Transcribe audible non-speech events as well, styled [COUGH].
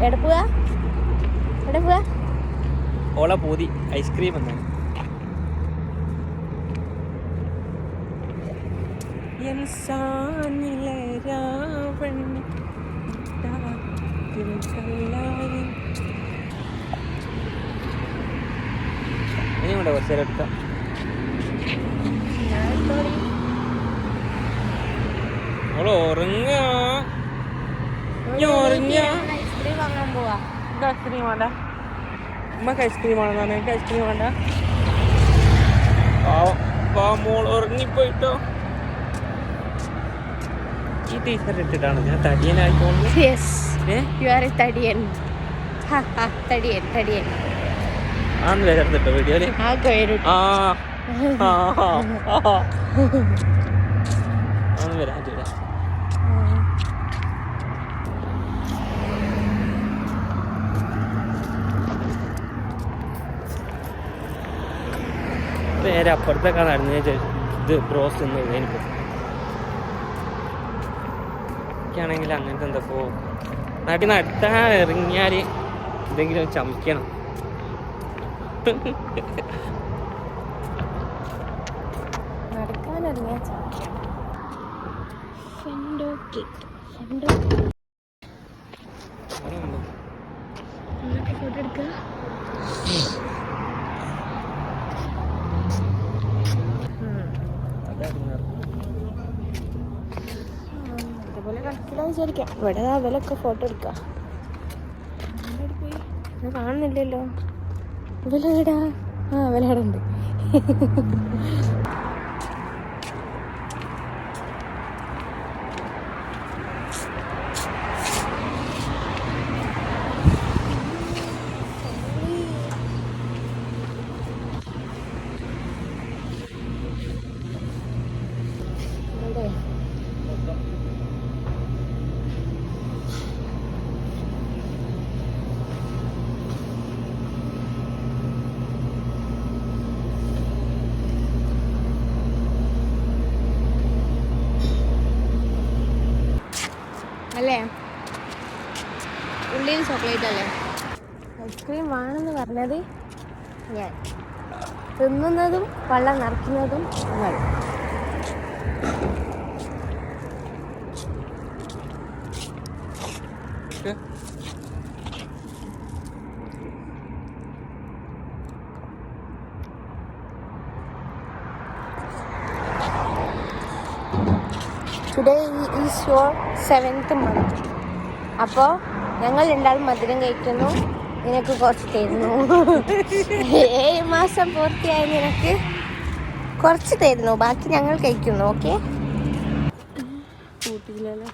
എവിടെ പോവാ? എവിടെ പോവാ? ഓള പൂതി ഐസ്ക്രീം എന്നാണ് ഇനി കൊണ്ട് കുറച്ച് നേരം എടുക്കാം? ഓൾ ഉറങ്ങ. ഉറങ്ങിയ. ഐസ്ക്രീം വാങ്ങാൻ പോവാ ഐസ്ക്രീം വേണ്ട. ഉമ്മക്ക് ഐസ്ക്രീം വേണമെന്നാ എനിക്ക് ഐസ്ക്രീം വേണ്ട. മോൾ ഉറങ്ങിപ്പോയിട്ടോ. ഈ ടീഷർട്ട് ഇട്ടിട്ടാണ് ഞാൻ തടിയനായി പോകുന്നത് യെസ് ഏ? യു ആർ എ തടിയൻ. ഹാ, ഹാ, തടിയൻ തടിയൻ. ആന്ന് വരുന്നുട്ടോ വീഡിയോയിൽ ആ ആ ആ, ആ, ആ. ആന്ന് വരാം ചേട്ടാ നേരെ അപ്പുറത്തേക്കാണ് നടന്നു ഇത് ബ്രോസ് എന്ന് എനിക്ക് എനിക്കാണെങ്കിൽ അങ്ങനത്തെ എന്തൊക്കെയോ നാട്ടിൽ നിന്ന് അടുത്താ ഇറങ്ങിയാൽ എന്തെങ്കിലും ചമക്കണം ഫോട്ടോ എടുക്കുക വിചാരിക്കാം ഇവിടെ അവലൊക്കെ ഫോട്ടോ എടുക്കാം. കാണുന്നില്ലല്ലോ. ഇവലെടാ ആ അവലവിടെ ഉണ്ട് ഇവിടെ അല്ലേ? ഉള്ളിയും ചോക്ലേറ്റ് അല്ലേ? ഐസ്ക്രീം വേണമെന്ന് പറഞ്ഞത്? ഞാൻ തിന്നുന്നതും വെള്ളം നിറയ്ക്കുന്നതും നിങ്ങൾ today is your seventh month അപ്പോൾ ഞങ്ങൾ രണ്ടാളും മധുരം കഴിക്കുന്നു. നിനക്ക് കുറച്ച് തരുന്നു. [LAUGHS] ഏഴ് മാസം പൂർത്തിയായി നിനക്ക് കുറച്ച് തരുന്നു. ബാക്കി ഞങ്ങൾ കഴിക്കുന്നു ഓക്കെ കൂട്ടിയില്ലല്ലോ